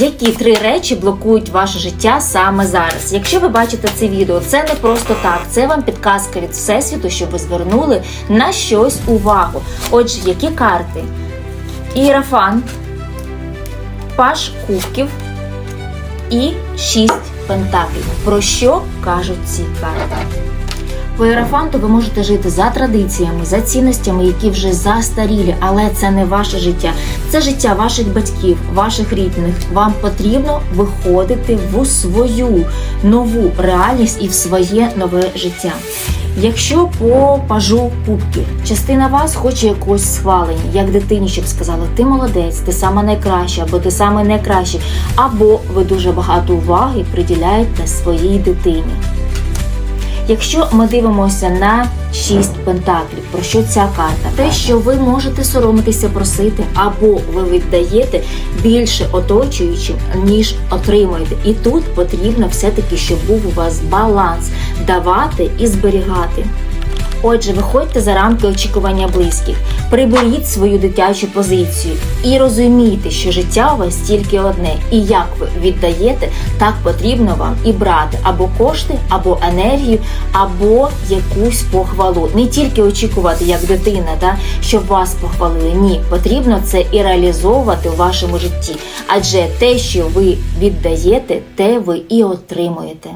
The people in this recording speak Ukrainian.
Які три речі блокують ваше життя саме зараз? Якщо ви бачите це відео, це не просто так, це вам підказка від всесвіту, щоб ви звернули на щось увагу. Отже, які карти? Іерафант, Паш кубків і шість пентаклів. Про що кажуть ці карти? По іерафанту ви можете жити за традиціями, за цінностями, які вже застарілі, але це не ваше життя. Це життя ваших батьків, ваших рідних. Вам потрібно виходити в свою нову реальність і в своє нове життя. Якщо по пажу кубків, частина вас хоче якогось схвалення, як дитині, щоб сказали, ти молодець, ти саме найкраща, або ти саме найкращий, або ви дуже багато уваги приділяєте своїй дитині. Якщо ми дивимося на шість пентаклів, про що ця карта? Те, що ви можете соромитися просити, або ви віддаєте більше оточуючим, ніж отримуєте. І тут потрібно все-таки, щоб був у вас баланс давати і зберігати. Отже, виходьте за рамки очікування близьких, приберіть свою дитячу позицію і розумійте, що життя у вас тільки одне, і як ви віддаєте, так потрібно вам і брати або кошти, або енергію, або якусь похвалу. Не тільки очікувати, як дитина, да, щоб вас похвалили. Ні, потрібно це і реалізовувати у вашому житті. Адже те, що ви віддаєте, те ви і отримуєте.